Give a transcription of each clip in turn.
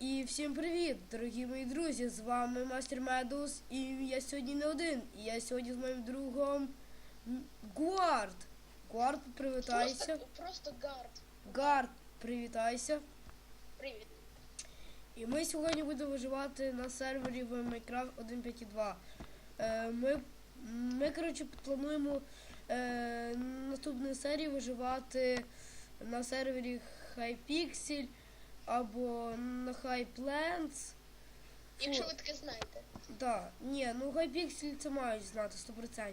І всім привіт, дорогі мої друзі! З вами Мастер Медус, і я сьогодні не один. І я сьогодні з моїм другом Гуард. Гуард, привітайся. Просто, просто гард. Гард, привітайся. Привіт. І ми сьогодні будемо виживати на сервері в Minecraft 1.5.2. Е, ми, ми, коротше, плануємо е, наступної серії виживати на сервері Hypixel або на Hypelands. Якщо ви таке знаєте. Да, ні, ну Hypixel це мають знати 100%.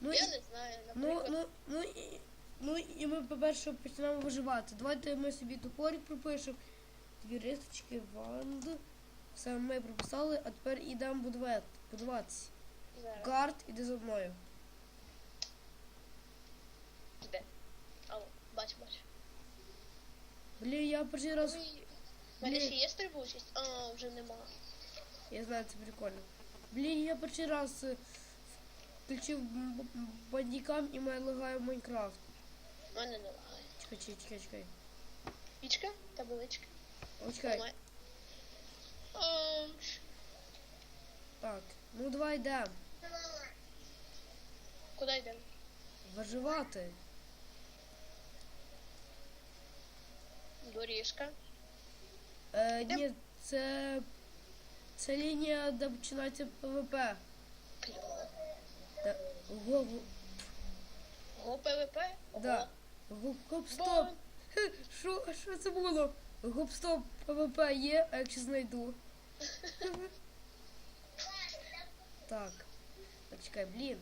Ну, я і, не знаю, ну, наприклад. ну, ну, і, ну і ми, по-перше, почнемо виживати. Давайте ми собі топорик пропишемо. Дві рисочки, ванд. Все ми прописали, а тепер йдемо будувати, будуватися. Зараз. Гард, іди за мною. Де? Алло, бач, бач. Блін, я перший раз. В мене ще є стрибучість? А, вже нема. Я знаю, це прикольно. Блін, я перший раз е, включив бандікам і мене лагає Майнкрафт. В мене не лагає. Чекай, чекай, чекай, чекай. Пічка, табличка. О, чекай. Ламай. А, ш- Так, ну давай йдемо. Куди йдемо? Виживати. Доріжка. Е, ні, це. Це лінія, де починається ПВП. Де, го, го, Го ПВП? да. Гоп, гоп, стоп. Що, що це було? Гоп, стоп, ПВП є, а якщо знайду. Так. Так, чекай, блін.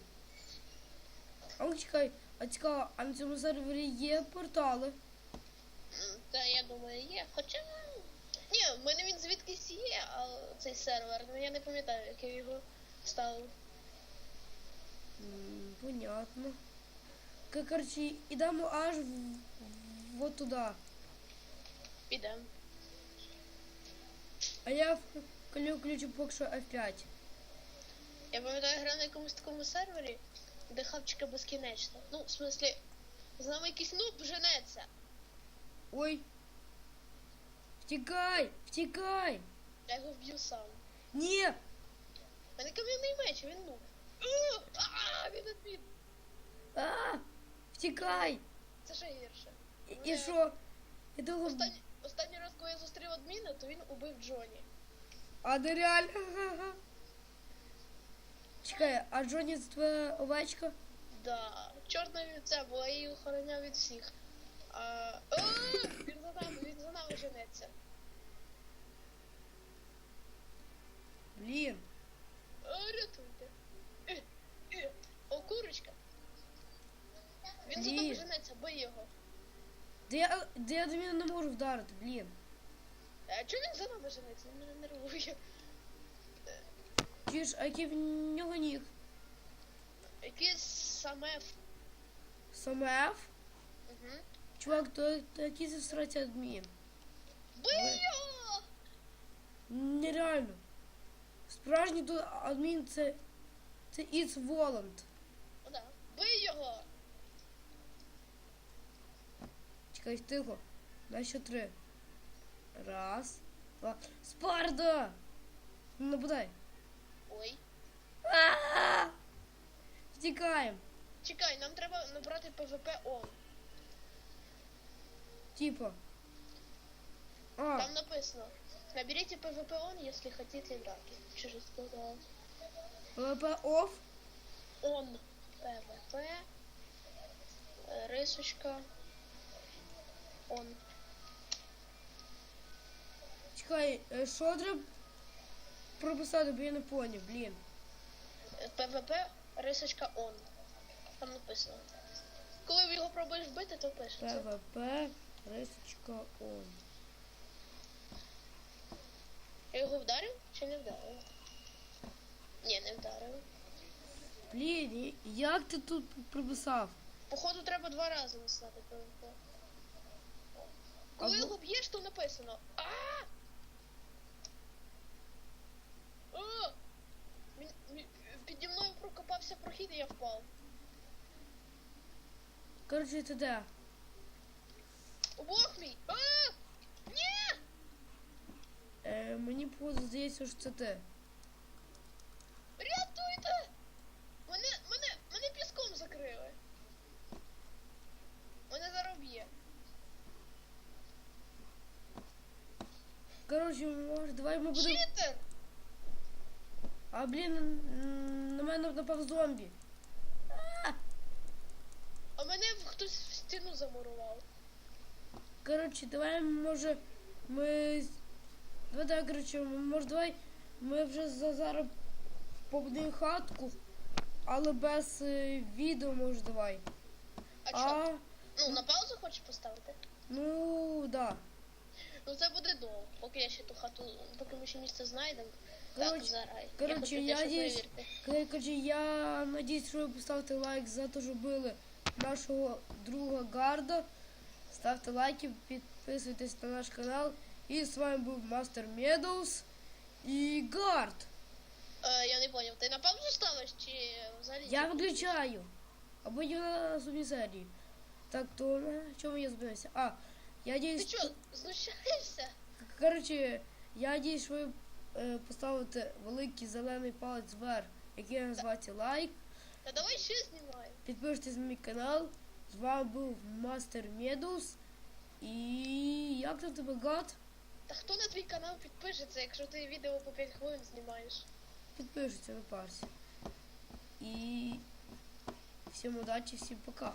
А ну чекай, а цікаво, а на цьому сервері є портали? Та я думаю, є. Хоча. Ні, в мене він звідкись є, а цей сервер, ну я не пам'ятаю, як я його ставив. М, Понятно. К- Короче, ідемо аж в, вот туди. Підемо. А я вклю включу поки що F5. Я пам'ятаю, я грав на якомусь такому сервері, де хавчика безкінечно. Ну, в смислі, з нами якийсь нуб женеться. Ой. Втікай! Втікай! Я його вб'ю сам. Ні! У мене кам'яний меч, він нуб. У, А, він адмін. А! Втікай! Це ще гірше. І, і що? Я того... Останній, останній раз, коли я зустрів адміна, то він убив Джоні. А де реально? Ха-ха. Чекай, а Джоні це твоя овечка? Да, чорна вівця була, я її охороняв від всіх. А, а, він за нами, він за нами женеться. Блін. А, рятуйте. Е, е. О, курочка. Він за нами женеться, бий його. Де я, де я до мене не можу вдарити, блін. А чого він за нами женеться? Він мене нервує. Чуєш, а який в нього ніг? Якийсь саме. Саме F? Угу. Чувак, то, це сраці адмін? Бий його! Нереально. Справжній тут адмін це. Це Volant. О, да. Бий його! Чекай, тихо. На ще три. Раз, два. Спарда! Нападай. Ой. А-а-а! Втікаємо. Чекай, нам треба набрати ПВП он. Типа. А, Там написано. Наберите ПВП он, если хотите драки. Же сказал? ПВП оф. Он. ПВП. э, Рисочка. Он. Чекай, що треба прописати, бо я не поняв, блін. ПВП. Рисочка он. Там написано. Коли його пробуєш вбити, то пишеться. ПВП, рисочка он. Я його вдарив чи не вдарив? Ні, не вдарив. Блін, як ти тут прописав? Походу треба два рази настати ПВП. Коли Або- його б'єш, то написано. А! А! Піді мною прокопався прохід і я впав. Коротше, ти де? Бог мій! А! Ні! походу здається, що це ти. Рятуйте! Мене, мене, мене піском закрили. Мене зараз б'є. Коротше, може, давай ми будемо. Читер! А блін, м, на мене напав зомбі. А мене в- хтось в стіну замурував. Коротше, давай, може, ми. Давай, давай, коротше, може, давай ми вже за зараз побудуємо хатку, але без е, відео, може, давай. А що? А, Ну, на паузу хочеш поставити? ну, да. Ну це буде довго, поки я ще ту хату, поки ми ще місце знайдемо. Так, Коротше, зарай. коротше, я я хочу десь- перевірити. Я надіюсь, що ви поставите лайк за те, що били нашого друга Гарда. Ставте лайки, підписуйтесь на наш канал. І з вами був Мастер Медоус і Гард. Е, я не поняв, ти на паузу ставиш чи взагалі? Я виключаю. Або я на наступній серії. Так, то на чому я зупинився? А, я Ти надіюсь, що, знущаєшся? коротше, я надіюсь, що ви е, поставите великий зелений палець вверх, який називається лайк. Та давай ще знімаємо. Підпишитесь на мій канал. З вами був Мастер Медус. І як там тебе гад? Та хто на твій канал підпишеться, якщо ти відео по 5 хвилин знімаєш? Підпишеться, на парсі. І всім удачі, всім пока.